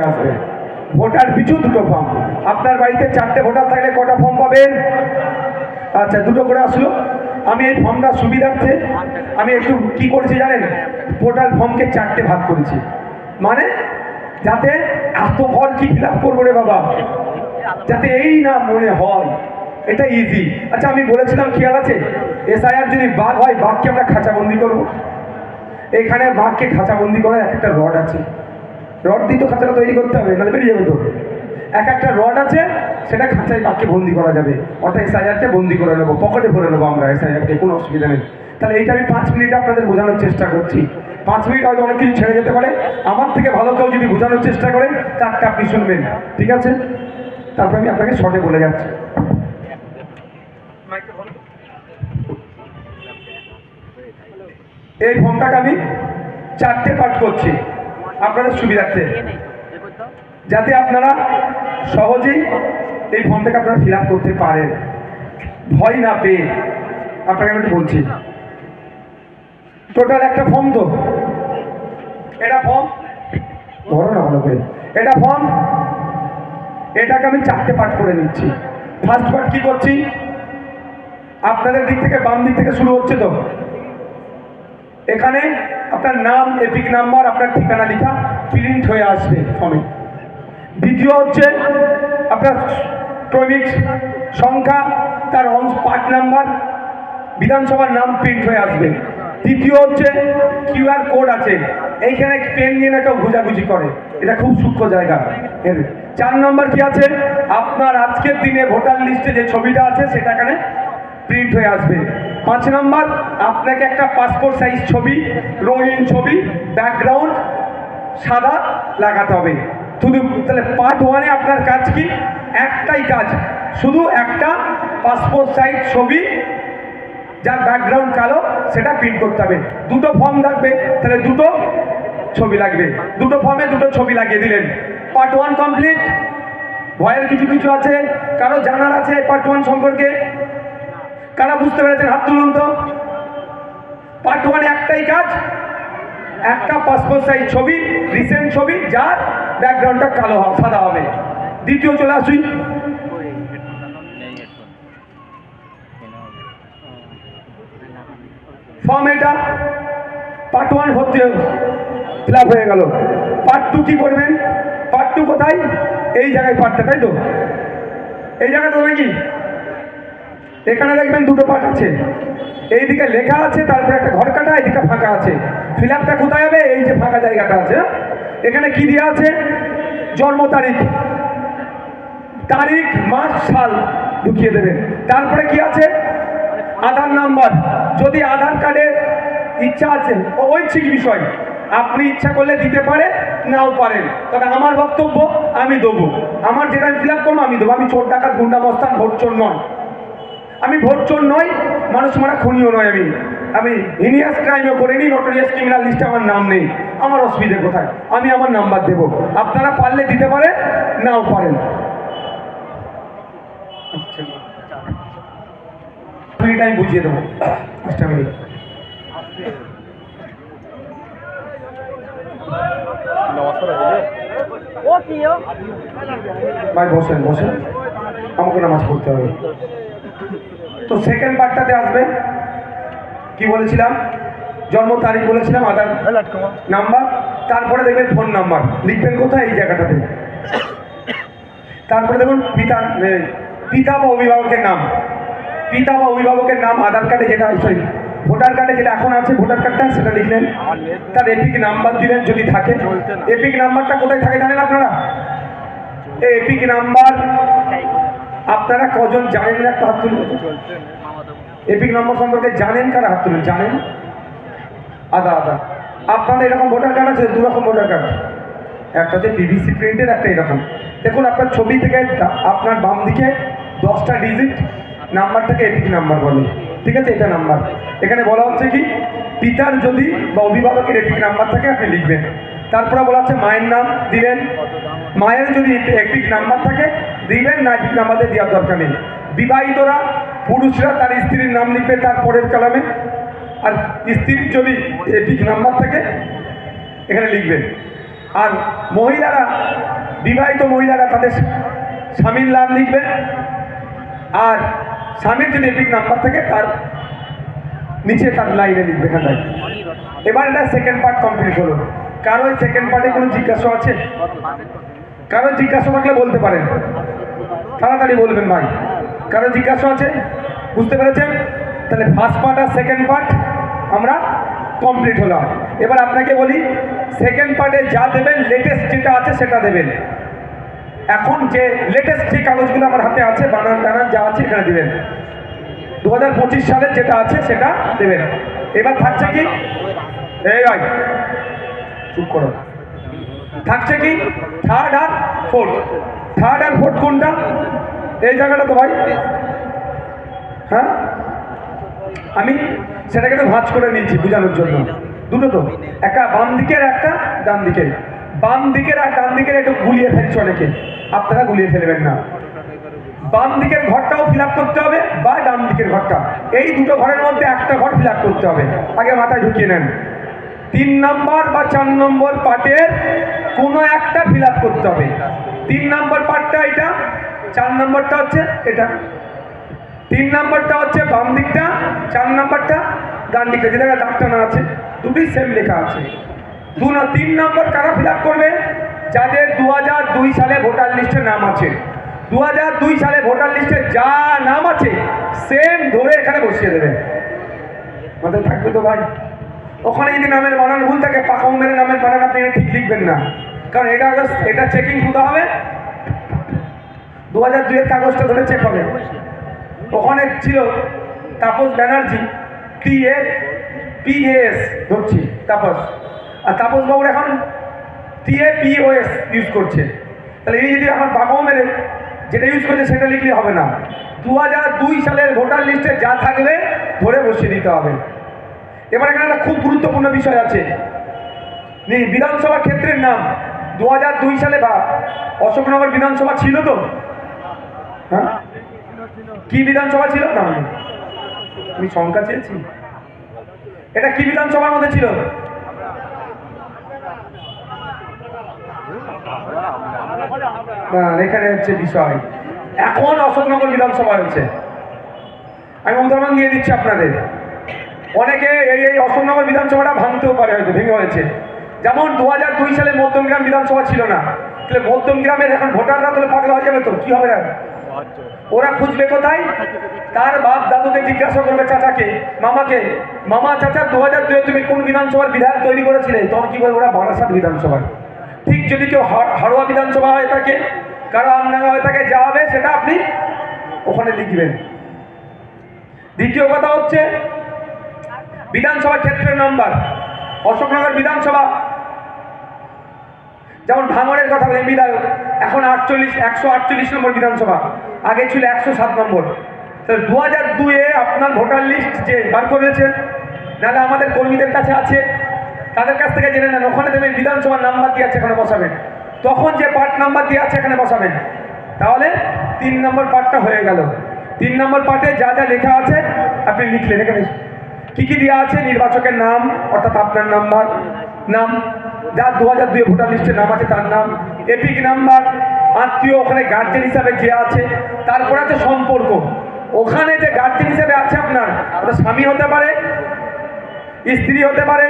হয়ে আসবে ভোটার পিছু দুটো ফর্ম আপনার বাড়িতে চারটে ভোটার থাকলে কটা ফর্ম পাবেন? আচ্ছা দুটো করে আসলো। আমি এই ফর্মটা সুবিধার্থে, আমি একটু কি করেছি জানেন? টোটাল ফর্মকে চারটে ভাগ করেছি। মানে যাতে এত ঘর কি ফিল আপ করব রে বাবা? যাতে এই না মনে হয়। এটা ইজি আচ্ছা আমি বলেছিলাম, খেয়াল আছে? এসআইআর যদি বাঘ হয়, বাঘকে আমরা খাঁচাবন্দি করব। এখানে বাঘকে খাঁচাবন্দি করার এক একটা রড আছে। রড দিয়ে তো খাঁচাটা তৈরি করতে হবে, নাহলে বেরিয়ে যাবে তো। এক একটা রড আছে, সেটা খাঁচায় বাঘকে বন্দি করা যাবে? অর্থাৎ এসআইআরকে বন্দি করে নেব, পকেটে ভরে নেব আমরা এসআইআরকে কোনো অসুবিধা নেই। তাহলে এইটা আমি পাঁচ মিনিট আপনাদের বোঝানোর চেষ্টা করছি। পাঁচ মিনিট হয়তো অনেক কিছু ছেড়ে যেতে পারে। আমার থেকে ভালো কেউ যদি বোঝানোর চেষ্টা করে তারটা আপনি শুনবেন, ঠিক আছে? তারপর আমি আপনাকে শর্টে বলে যাচ্ছি। এই ফর্মটাকে আমি চারটে পাঠ করছি। আপনাদের সুবিধার্থে। যাতে আপনারা সহজেই এই ফর্মটাকে আপনারা ফিল করতে পারেন। ভয় না পেয়ে। আপনাকে আমি বলছি। টোটাল একটা ফর্ম তো। এটা ফর্ম ধরো না ভালো করে। এটা ফর্ম এটাকে আমি চারটে পাঠ করে নিচ্ছি। ফার্স্ট পার্ট কি করছি? আপনাদের দিক থেকে বাম দিক থেকে শুরু হচ্ছে তো। এখানে আপনার নাম, এপিক নাম্বার, আপনার ঠিকানা লেখা প্রিন্ট হয়ে আসবে ফর্মে দ্বিতীয় হচ্ছে আপনার ক্রমিক সংখ্যা, তার অংশ পার্ট নাম্বার, বিধানসভার নাম প্রিন্ট হয়ে আসবে। তৃতীয় হচ্ছে কিউআর কোড আছে, এইখানে পেন নিয়ে না কেউ ঘুজাঘুজি করে, এটা খুব সূক্ষ্ম জায়গা। চার নম্বর কি আছে? আপনার আজকের দিনে ভোটার লিস্টে যে ছবিটা আছে, সেটা এখানে প্রিন্ট হয়ে আসবে। পাঁচ নম্বর, আপনাকে একটা পাসপোর্ট সাইজ ছবি, রঙিন ছবি ব্যাকগ্রাউন্ড সাদা লাগাতে হবে। শুধু তাহলে পার্ট ওয়ানে আপনার কাজ কি? একটাই কাজ, শুধু একটা পাসপোর্ট সাইজ ছবি, যার ব্যাকগ্রাউন্ড কালো, সেটা প্রিন্ট করতে হবে। দুটো ফর্ম থাকবে, তাহলে দুটো ছবি লাগবে। দুটো ফর্মে দুটো ছবি লাগিয়ে দিলেন। পার্ট ওয়ান কমপ্লিট ভয়ের কিছু কিছু আছে, কারও জানার আছে পার্ট ওয়ান সম্পর্কে? কারা বুঝতে পেরেছেন? হাত তুলুন তো। পার্ট ওয়ান একটাই কাজ, একটা পাসপোর্ট সাইজ ছবি রিসেন্ট ছবি, যার ব্যাকগ্রাউন্ডটা কালো হবে, সাদা হবে। দ্বিতীয়, চলে আসুই ফর্ম এটা। পার্ট ওয়ান হচ্ছে ফিল হয়ে গেল। পার্ট টু কি করবেন? পার্ট টু কোথায়? এই জায়গায় পার্টটা তাই তো? এই জায়গাটা নাকি? এখানে দেখবেন দুটো পার্ট আছে। এইদিকে লেখা আছে, তারপরে একটা ঘর কাটা, এইদিকে ফাঁকা আছে। ফিল আপটা কোথায় হবে? এই যে ফাঁকা জায়গাটা আছে? এখানে কি দেওয়া আছে? জন্ম তারিখ। তারিখ, মাস, সাল ঢুকিয়ে দেবেন। তারপরে কি আছে? আধার নাম্বার। যদি আধার কার্ডে ইচ্ছা আছে ঐচ্ছিক বিষয়, আপনি ইচ্ছা করলে দিতে পারে নাও পারেন। তবে আমার বক্তব্য আমি দেবো। আমার যেটা ফিল আপ করব, আমি দেবো। আমি চোর ডাকাত, গুন্ডা, মস্তান, ভোট চোর নয়। আমি ভোট চোর নই, মানুষ মারা খুনিও নয় আমি। আমি হিনিয়াস ক্রাইমও করিনি নোটোরিয়াস ক্রিমিনাল লিস্টে আমার নাম নেই। আমার অসুবিধে কোথায়? আমি আমার নাম্বার দেবো। আপনারা পারলে দিতে পারেন, নাও পারেন। মিনিট আমি বুঝিয়ে দেবো। পাঁচটা মিনিট। ভাই, বসেন বসেন। আমাকে নামাজ পড়তে হবে। তো সেকেন্ড পার্টটাতে আসবে। কি বলেছিলাম? জন্ম তারিখ বলেছিলাম আধার নাম্বার। তারপরে দেখবেন ফোন নাম্বার। লিখবেন কোথায়? এই জায়গাটাতে। তারপরে দেখুন পিতা পিতা বা অভিভাবকের নাম। পিতা বা অভিভাবকের নাম আধার কার্ডে যেটা সরি ভোটার কার্ডে যেটা এখন আছে ভোটার কার্ডটা সেটা লিখলেন। তার এপিক নাম্বার দিলেন যদি থাকে। এপিক নাম্বারটা কোথায় থাকে জানেন আপনারা? এপিক নাম্বার আপনারা কজন জানেন না একটা হাত তুলুন এপিক নম্বর সম্পর্কে জানেন কারা হাত তুলুন? জানেন? আদা আদা। আপনাদের এরকম ভোটার কার্ড আছে? দু রকম ভোটার কার্ড। একটা হচ্ছে পিভিসি প্রিন্টের একটা এরকম। দেখুন, আপনার ছবি থেকে আপনার বাম দিকে দশটা ডিজিট নাম্বারটাকে এপিক নাম্বার বলে। ঠিক আছে? এটা নাম্বার এখানে বলা হচ্ছে কি? পিতার যদি বা অভিভাবকের এপিক নাম্বার থাকে, আপনি লিখবেন। তারপরে বলা হচ্ছে মায়ের নাম দিলেন। মায়ের যদি এপিক নাম্বার থাকে দিবেন না এপিক আমাদের দেওয়ার দরকার নেই। বিবাহিতরা, পুরুষরা তার স্ত্রীর নাম লিখবে তার পরের কালামে। আর স্ত্রীর যদি এপিক নাম্বার থাকে, এখানে লিখবেন। আর মহিলারা, বিবাহিত মহিলারা তাদের স্বামীর নাম লিখবে। আর স্বামীর যদি এপিক নাম্বার থাকে, তার নিচে তার লাইনে লিখবে এখানটায় এবার এটা সেকেন্ড পার্ট কমপ্লিট হলো। কারও সেকেন্ড পার্টে কোনো জিজ্ঞাসা আছে? কারও জিজ্ঞাসা থাকলে বলতে পারেন। তাড়াতাড়ি বলবেন ভাই। কারও জিজ্ঞাসা আছে? বুঝতে পেরেছেন? তাহলে ফার্স্ট পার্ট আর সেকেন্ড পার্ট আমরা কমপ্লিট হলাম। এবার আপনাকে বলি সেকেন্ড পার্টে যা দেবেন লেটেস্ট যেটা আছে সেটা দেবেন। এখন যে লেটেস্ট যে কাগজগুলো আমার হাতে আছে বানান টানান যা আছে এখানে দেবেন। দু হাজার পঁচিশ সালের যেটা আছে সেটা দেবেন। এবার থাকছে কি? এই ভাই, চুপ করো। থাকছে কি? থার্ড আর ফোর্থ থার্ড আর ফোর্থ কোনটা? এই জায়গাটা তো ভাই। হ্যাঁ? আমি সেটাকে তো ভাঁজ করে নিয়েছি বোঝানোর জন্য। দুটো তো। একটা বাম দিকের, একটা ডান দিকের। বাম দিকের আর ডান দিকের একটু গুলিয়ে ফেলছে অনেকে। আপনারা গুলিয়ে ফেলবেন না। বাম দিকের ঘরটাও ফিল করতে হবে বা ডান দিকের ঘরটা। এই দুটো ঘরের মধ্যে একটা ঘর ফিল করতে হবে। আগে মাথায় ঢুকিয়ে নেন। তিন নম্বর বা চার নম্বর পার্টের কোনো একটা ফিল করতে হবে। তিন নম্বর পার্টটা এটা, চার নম্বরটা হচ্ছে এটা। তিন নম্বরটা হচ্ছে বাম দিকটা, চার নম্বরটা ডান দিকটা। যেটা ডাক্তার না আছে দুটি সেম লেখা আছে। দু না, তিন নম্বর কারা ফিল করবে? যাদের দু দুই সালে ভোটার লিস্টে নাম আছে। দু দুই সালে ভোটার লিস্টে যা নাম আছে সেম ধরে এখানে বসিয়ে দেবে। মাথায় থাকবে তো ভাই। ওখানে যদি নামের বানান ভুল থাকে, পাকাও মেরে নামের বানান আপনি ঠিক লিখবেন না। কারণ এটা আগে, এটা চেকিং শুধু হবে। দু হাজার দুইয়ের কাগজটা ধরে চেক হবে। ওখানে ছিল Tapas Banerjee T A P S ধরছি, তাপস। আর তাপস বাবুর এখন T A P O S use করছে। তাহলে এই যদি আমার বাবাও মেরে, যেটা ইউজ করছে সেটা লিখলে হবে না। দু হাজার দুই সালের ভোটার লিস্টে যা থাকবে, ধরে বসিয়ে দিতে হবে। এবার এখানে একটা খুব গুরুত্বপূর্ণ বিষয় আছে। বিধানসভা ক্ষেত্রের নাম। দু হাজার দুই সালে বা অশোকনগর বিধানসভা ছিল তো? হ্যাঁ? কি বিধানসভা ছিল? না আমি সংখ্যা চেয়েছি। এটা কি বিধানসভার মধ্যে ছিল? না, এখানে হচ্ছে বিষয়। এখন অশোকনগর বিধানসভা হয়েছে। আমি উদাহরণ দিয়ে দিচ্ছি আপনাদের। অনেকে এই এই অশোকনগর বিধানসভাটা ভাঙতেও পারে হয়তো, ভেঙে হয়েছে। যেমন দু হাজার দুই সালে মধ্যমগ্রাম বিধানসভা ছিল না, তাহলে মধ্যমগ্রামের এখন ভোটাররা তাহলে পাগলা হয়ে যাবে তো? কি হবে না ওরা খুঁজবে কোথায়? তার বাপ দাদুকে জিজ্ঞাসা করবে চাচাকে, মামাকে, মামা চাচা দু হাজার দুয়ে তুমি কোন বিধানসভার বিধায়ক তৈরি করেছিলে? তখন কি বলবে ওরা? বারাসাত বিধানসভার ঠিক যদি কেউ হাড়- হাড়োয়া বিধানসভা হয়ে থাকে, কারও আমনাঙ্গা হয়ে থাকে, যা হবে সেটা আপনি ওখানে লিখবেন। দ্বিতীয় কথা হচ্ছে, বিধানসভা ক্ষেত্রের নাম্বার। অশোকনগর বিধানসভা যেমন ভাঙড়ের কথা বলে বিধায়ক। এখন আটচল্লিশ, একশো আটচল্লিশ নম্বর বিধানসভা। আগে ছিল একশো সাত নম্বর। তাহলে দু হাজার দুয়ে আপনার ভোটার লিস্ট যে বার করেছেন নাহলে আমাদের কর্মীদের কাছে আছে, তাদের কাছ থেকে জেনে নেন। ওখানে দেবেন, বিধানসভার নাম্বার দিয়ে আছে, এখানে বসাবেন। তখন যে পার্ট নাম্বার দিয়ে আছে, এখানে বসাবেন। তাহলে তিন নম্বর পার্টটা হয়ে গেল। তিন নম্বর পার্টে যা যা লেখা আছে, আপনি লিখলেন। এখানে কি কি দেওয়া আছে? নির্বাচকের নাম, অর্থাৎ আপনার নাম্বার, নাম। যার দু হাজার দুই ভোটার লিস্টের নাম আছে তার নাম। এপিক নাম্বার, আত্মীয় ওখানে গার্জেন হিসাবে যে আছে, তারপর আছে সম্পর্ক। ওখানে যে গার্জেন হিসাবে আছে আপনার, ওটা স্বামী হতে পারে, স্ত্রী হতে পারে,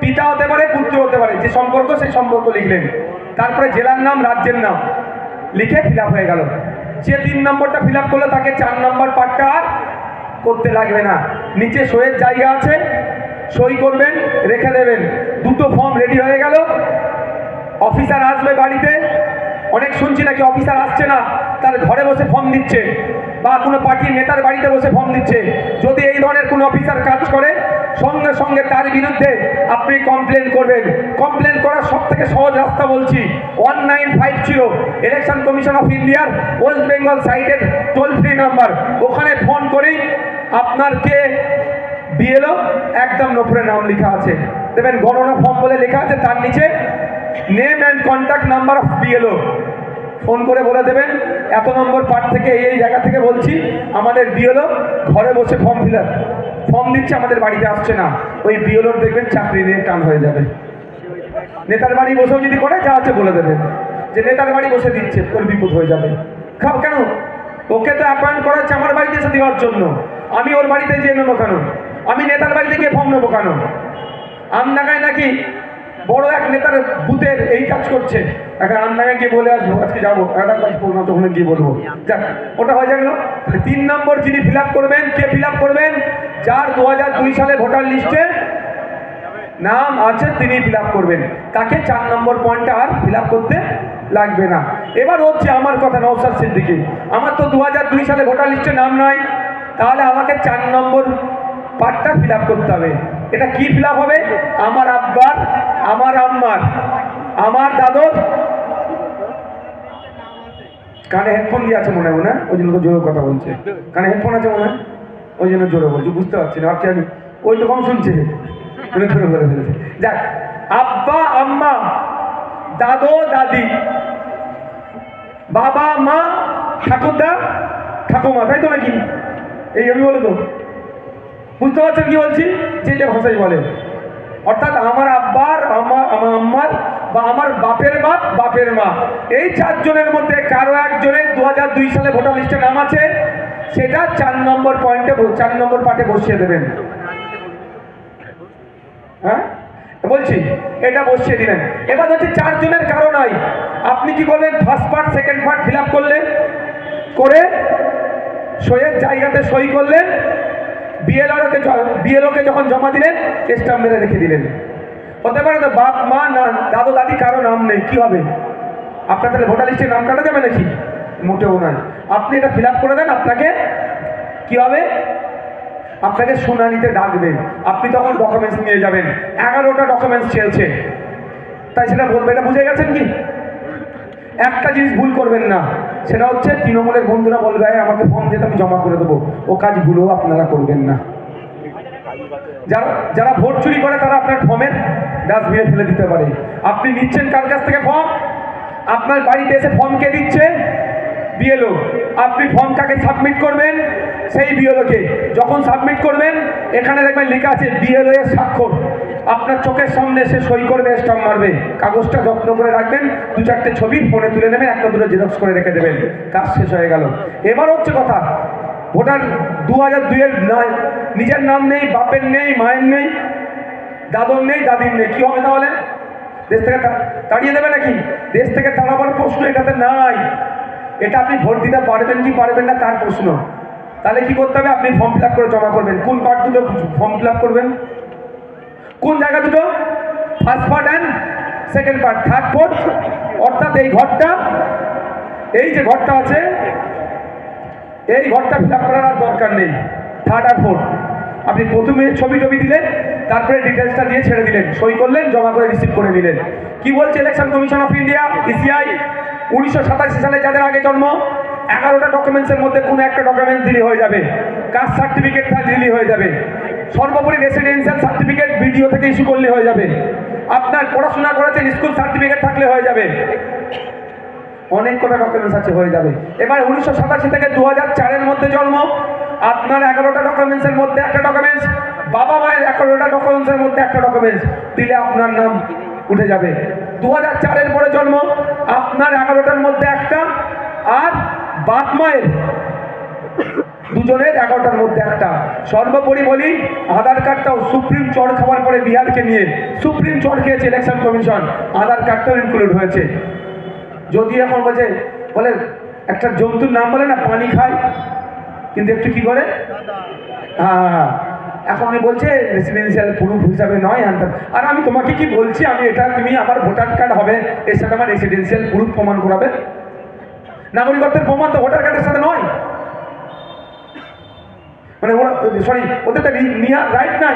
পিতা হতে পারে, পুত্র হতে পারে, যে সম্পর্ক সেই সম্পর্ক লিখলেন। তারপরে জেলার নাম, রাজ্যের নাম, লিখে ফিল হয়ে গেল। যে তিন নম্বরটা ফিল করলে, তাকে চার নম্বর পার্টটা আর করতে লাগবে না। নিচে সইয়ের জায়গা আছে, সই করবেন, রেখে দেবেন। দুটো ফর্ম রেডি হয়ে গেল। অফিসার আসবে বাড়িতে অনেক শুনছি নাকি অফিসার আসছে না, তার ঘরে বসে ফর্ম দিচ্ছে বা কোনো পার্টির নেতার বাড়িতে বসে ফর্ম দিচ্ছে। যদি এই ধরনের কোনো অফিসার কাজ করে, সঙ্গে সঙ্গে তার বিরুদ্ধে আপনি কমপ্লেন করবেন। কমপ্লেন করার সব থেকে সহজ রাস্তা বলছি one nine five zero election commission of ইন্ডিয়ার ওয়েস্ট বেঙ্গল সাইটের টোল ফ্রি নাম্বার ওখানে ফোন করেই আপনার কে বিএলও একদম নোপরে নাম লেখা আছে। দেখবেন গণনা ফর্ম বলে লেখা আছে, তার নিচে name and contact number of BLO phone করে বলে দেবেন, এত নম্বর পার্ট থেকে এই জায়গা থেকে বলছি, আমাদের বিএলও ঘরে বসে ফর্ম ফিল ফর্ম দিচ্ছে, আমাদের বাড়িতে আসছে না। ওই বিএলওর দেখবেন চাকরি নিয়ে টান হয়ে যাবে। নেতার বাড়ি বসেও যদি করে, যা আছে বলে দেবেন। যে নেতার বাড়ি বসে দিচ্ছে, ওর বিপদ হয়ে যাবে। খাও কেন? ওকে তো অ্যাপয়েন্ট করা হচ্ছে আমার বাড়িতে এসে দেওয়ার জন্য। আমি ওর বাড়িতে যেয়ে নেব কেন? আমি নেতার বাড়িতে গিয়ে ফর্ম নেব কেন? আমডাঙ্গায় নাকি বড় এক নেতার বুথের এই কাজ করছে। এখন আমডাঙ্গায় গিয়ে বলে আসব, আজকে যাব। একটা কাজ করব তখন গিয়ে বলব। যাক, ওটা হয়ে গেল। তিন নম্বর যিনি ফিল করবেন, কে ফিল করবেন? যার দু দুই সালে ভোটার লিস্টে নাম আছে, তিনি ফিল করবেন। তাকে চার নম্বর পয়েন্টটা আর ফিল করতে লাগবে না। এবার হচ্ছে আমার কথা নৌসাদ সিদ্দিকি। আমার তো দু সালে ভোটার লিস্টে নাম নয় তাহলে আমাকে চার নম্বর পার্টটা ফিল করতে হবে। এটা কি ফিল হবে? আমার আব্বার, আমার আম্মার, আমার দাদর। কানে হেডফোন দিয়ে আছে মনে হয় না ওই জন্য তো জোরে কথা বলছে। কানে হেডফোন আছে মনে হয়? ওই জন্য জোরে বলছে, বুঝতে পারছি না, ভাবছি আমি ওই তো কম শুনছে জোরে যাক, আব্বা, আম্মা, দাদো, দাদি, বাবা, মা, ঠাকুরদা, ঠাকুমা, তাই তো নাকি? এই আমি বলে তো বুঝতে পারছেন কি বলছি? যে যে ভাষাই বলে অর্থাৎ আমার আব্বার, আমার আমার আম্মার বা আমার বাপের বাপ, বাপের মা। এই চারজনের মধ্যে কারও একজনের দু হাজার দুই সালে ভোটার লিস্টে নাম আছে, সেটা চার নম্বর পয়েন্টে চার নম্বর পার্টে বসিয়ে দেবেন। হ্যাঁ? বলছি, এটা বসিয়ে দিলেন এবার হচ্ছে চারজনের কারও নাই আপনি কি করলেন? First part second part fill করলেন, করে সইয়ের জায়গাতে সই করলেন বিএলওকে বিএলওকে যখন জমা দিলেন স্টাম্প মেরে রেখে দিলেন। হতে পারে তো বাপ, মা না দাদু, দাদি, কারও নাম নেই, কি হবে? আপনার তাহলে ভোটার লিস্টে নাম কাটা যাবে নাকি? মোটেও নয়। আপনি এটা ফিল করে দেন, আপনাকে কি হবে? আপনাকে শুনানিতে ডাকবেন। আপনি তখন ডকুমেন্টস নিয়ে যাবেন। এগারোটা ডকুমেন্টস চেয়েছে তাই সেটা বলবে এটা বুঝে গেছেন কি? একটা জিনিস ভুল করবেন না। সেটা হচ্ছে তৃণমূলের বন্ধুরা বলবে আমাকে ফর্ম দিতে আমি জমা করে দেবো। ও কাজগুলো আপনারা করবেন না। যারা যারা ভোট চুরি করে, তারা আপনার ফর্মের ডাস্টবিনে ফেলে দিতে পারে। আপনি নিচ্ছেন কার কাছ থেকে ফর্ম আপনার বাড়িতে এসে ফর্ম কে দিচ্ছে? বিএলও আপনি ফর্ম কাকে সাবমিট করবেন? সেই বিএলওকে যখন সাবমিট করবেন, এখানে দেখবেন লেখা আছে বিএলও এর স্বাক্ষর। আপনার চোখের সামনে সে সই করবে স্টাম্প মারবে, কাগজটা যত্ন করে রাখবেন, দু চারটে ছবি ফোনে তুলে নেবেন, একটা দুটো জেরক্স করে রেখে দেবেন, কাজ শেষ হয়ে গেল। এবার হচ্ছে কথা, ভোটার দু হাজার দুইয়ের নয় নিজের নাম নেই, বাপের নেই, মায়ের নেই, দাদর নেই, দাদির নেই, কি হবে তাহলে? দেশ থেকে তাড়িয়ে দেবে নাকি? দেশ থেকে তাড়াবার প্রশ্ন এটাতে নাই। এটা আপনি ভোট দিতে পারবেন কি পারবেন না, তার প্রশ্ন। তাহলে কি করতে হবে? আপনি ফর্ম ফিল করে জমা করবেন। কোন পার্ট দুটো ফর্ম ফিল করবেন? কোন জায়গা দুটো? First part and second part third fourth অর্থাৎ এই ঘরটা, এই যে ঘরটা আছে, এই ঘরটা ফিল করার আর দরকার নেই। থার্ড আর ফোর্থ আপনি প্রথমে ছবি টবি দিলেন, তারপরে ডিটেলসটা দিয়ে ছেড়ে দিলেন। সই করলেন, জমা করে রিসিভ করে নিলেন। কি বলছে election commission of India ECI উনিশশো সাতাশি সালে যাদের আগে জন্ম, এগারোটা ডকুমেন্টসের মধ্যে কোনো একটা ডকুমেন্টস দিলে হয়ে যাবে। কাস্ট সার্টিফিকেট দিলে হয়ে যাবে। সর্বোপরি রেসিডেন্সিয়াল সার্টিফিকেট ভিডিও থেকে ইস্যু করলে হয়ে যাবে। আপনার পড়াশোনা করেছেন স্কুল সার্টিফিকেট থাকলে হয়ে যাবে। অনেক কটা ডকুমেন্টস আছে, হয়ে যাবে। এবার উনিশশো সাতাশি থেকে দু হাজার চারের মধ্যে জন্ম। আপনার এগারোটা ডকুমেন্টসের মধ্যে একটা ডকুমেন্টস বাবা মায়ের এগারোটা ডকুমেন্টসের মধ্যে একটা ডকুমেন্টস দিলে আপনার নাম উঠে যাবে। দু হাজার চারের পরে জন্ম, আপনার এগারোটার মধ্যে একটা, আর বাপ মায়ের দুজনের এগারোটার মধ্যে একটা। সর্বোপরি বলি আধার কার্ডটাও সুপ্রিম চর খাওয়ার পরে বিহারকে নিয়ে। সুপ্রিম চর খেয়েছে ইলেকশন কমিশন আধার কার্ডটাও ইনক্লুড হয়েছে। যদি এখন বলছে বলে একটা জন্তুর নাম বলে না পানি খায় কিন্তু একটু কি করে? হ্যাঁ হ্যাঁ, হ্যাঁ। এখন আমি বলছে রেসিডেন্সিয়াল প্রুফ হিসাবে নয় হ্যান আর আমি তোমাকে কি বলছি আমি এটা তুমি আমার ভোটার কার্ড হবে এর সাথে আমার রেসিডেন্সিয়াল প্রুফ প্রমাণ করাবে? নাগরিকত্বের প্রমাণ তো ভোটার কার্ডের সাথে নয়। মানে ওরা সরি ওদের তো নেওয়ার রাইট নাই।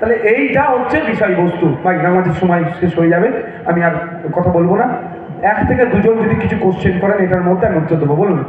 তাহলে এইটা হচ্ছে বিষয়বস্তু। ভাই আমাদের সময় শেষ হয়ে যাবে। আমি আর কথা বলব না। এক থেকে দুজন যদি কিছু কোশ্চেন করেন, এটার মধ্যে আমি উত্তর দেবো। বলুন।